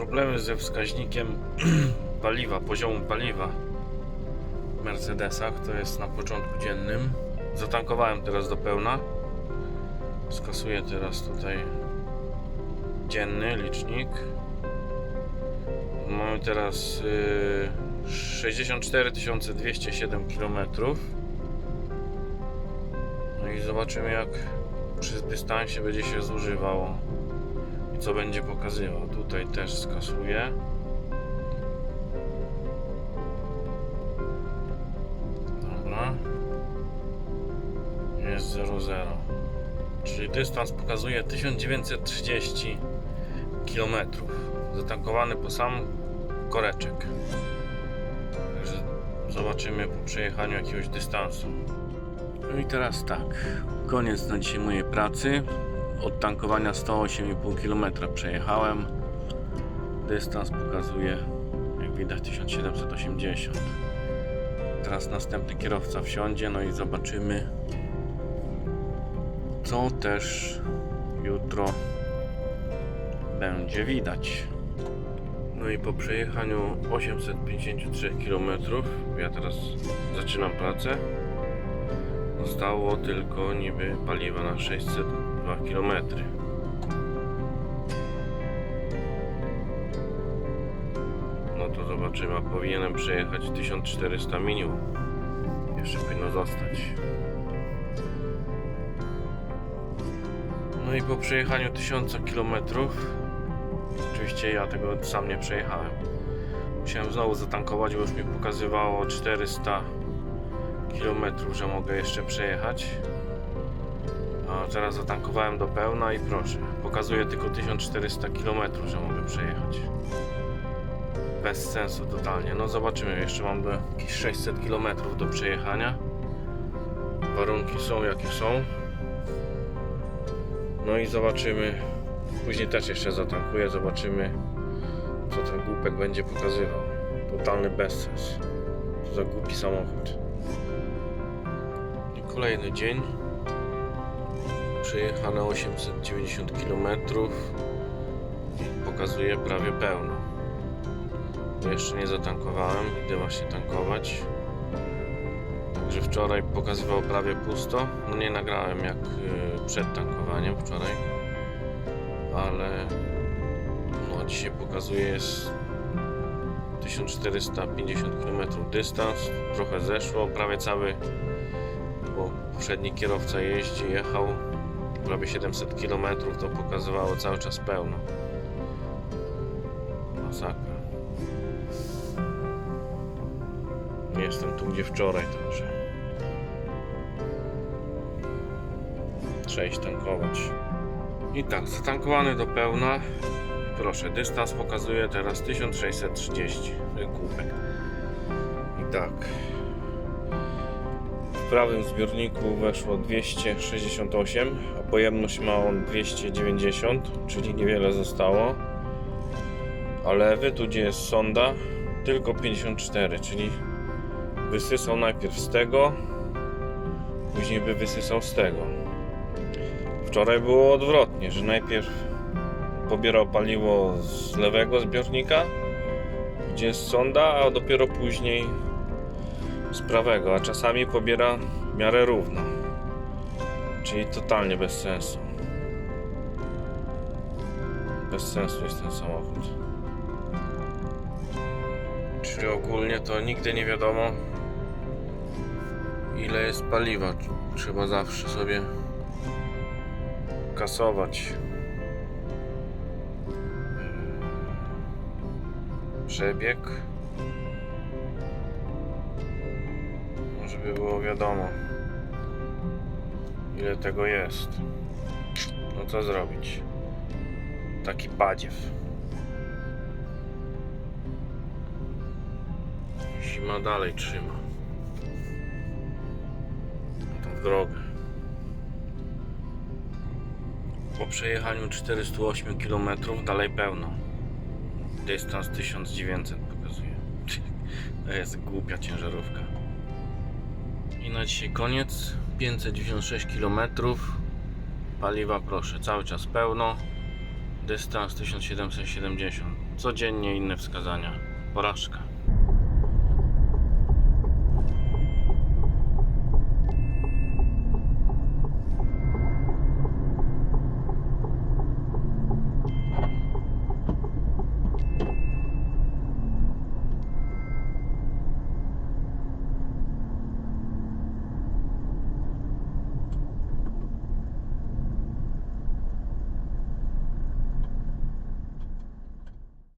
problemy ze wskaźnikiem paliwa, poziomu paliwa w Mercedesach. To jest na początku dziennym. Zatankowałem teraz do pełna. Skasuję teraz tutaj dzienny licznik. Mamy teraz y, 64 207 km. No i zobaczymy jak przy dystansie będzie się zużywało co będzie pokazywał. Tutaj też skasuję. Dobra. Jest 0,0. Czyli dystans pokazuje 1930 km. Zatankowany po sam koreczek. Także zobaczymy po przejechaniu jakiegoś dystansu. No i teraz tak. Koniec na dzisiaj mojej pracy. Od tankowania 108,5 km przejechałem. Dystans pokazuje, jak widać, 1780. Teraz następny kierowca wsiądzie, no i zobaczymy, co też jutro będzie widać. No i po przejechaniu 853 km, ja teraz zaczynam pracę, zostało tylko niby paliwa na 602 km. No to zobaczymy, a powinienem przejechać 1400 minimum. Jeszcze powinno zostać. No i po przejechaniu 1000 km, oczywiście ja tego sam nie przejechałem. Musiałem znowu zatankować, bo już mi pokazywało 400 km, że mogę jeszcze przejechać. A teraz zatankowałem do pełna i proszę, pokazuje tylko 1400 km, że mogę przejechać. Bez sensu totalnie. No zobaczymy, jeszcze mam jakieś 600 km do przejechania. Warunki są jakie są. No i zobaczymy. Później też jeszcze zatankuję, zobaczymy co ten głupek będzie pokazywał. Totalny bezsens. To za głupi samochód. I kolejny dzień. Przejechane 890 km. Pokazuje prawie pełno. Jeszcze nie zatankowałem, idę właśnie tankować. Także wczoraj pokazywało prawie pusto. No nie nagrałem jak y, przed tankowaniem wczoraj. Ale no dzisiaj pokazuje jest 1450 km dystans. Trochę zeszło, prawie cały, bo poprzedni kierowca jeździ, jechał prawie 700 km, to pokazywało cały czas pełno. Masakra. Jestem tu gdzie wczoraj, także trzeba tankować. I tak, zatankowany do pełna. Proszę, dystans pokazuje teraz 1630 kubek. I tak. Prawym zbiorniku weszło 268, a pojemność ma on 290, czyli niewiele zostało. A lewy, tu gdzie jest sonda, tylko 54, czyli wysysał najpierw z tego, później by wysysał z tego. Wczoraj było odwrotnie, że najpierw pobierał paliwo z lewego zbiornika, gdzie jest sonda, a dopiero później z prawego, a czasami pobiera w miarę równo. Czyli totalnie bez sensu. Bez sensu jest ten samochód. Czyli ogólnie to nigdy nie wiadomo ile jest paliwa. Trzeba zawsze sobie kasować przebieg. Żeby było wiadomo ile tego jest. No co zrobić? Taki badziew. Zima dalej trzyma. Tą drogę. Po przejechaniu 408 km dalej pełno. Dystans 1900 pokazuje. To jest głupia ciężarówka. I na dzisiaj koniec. 596 km. Paliwa proszę, cały czas pełno. Dystans 1770. Codziennie inne wskazania. Porażka.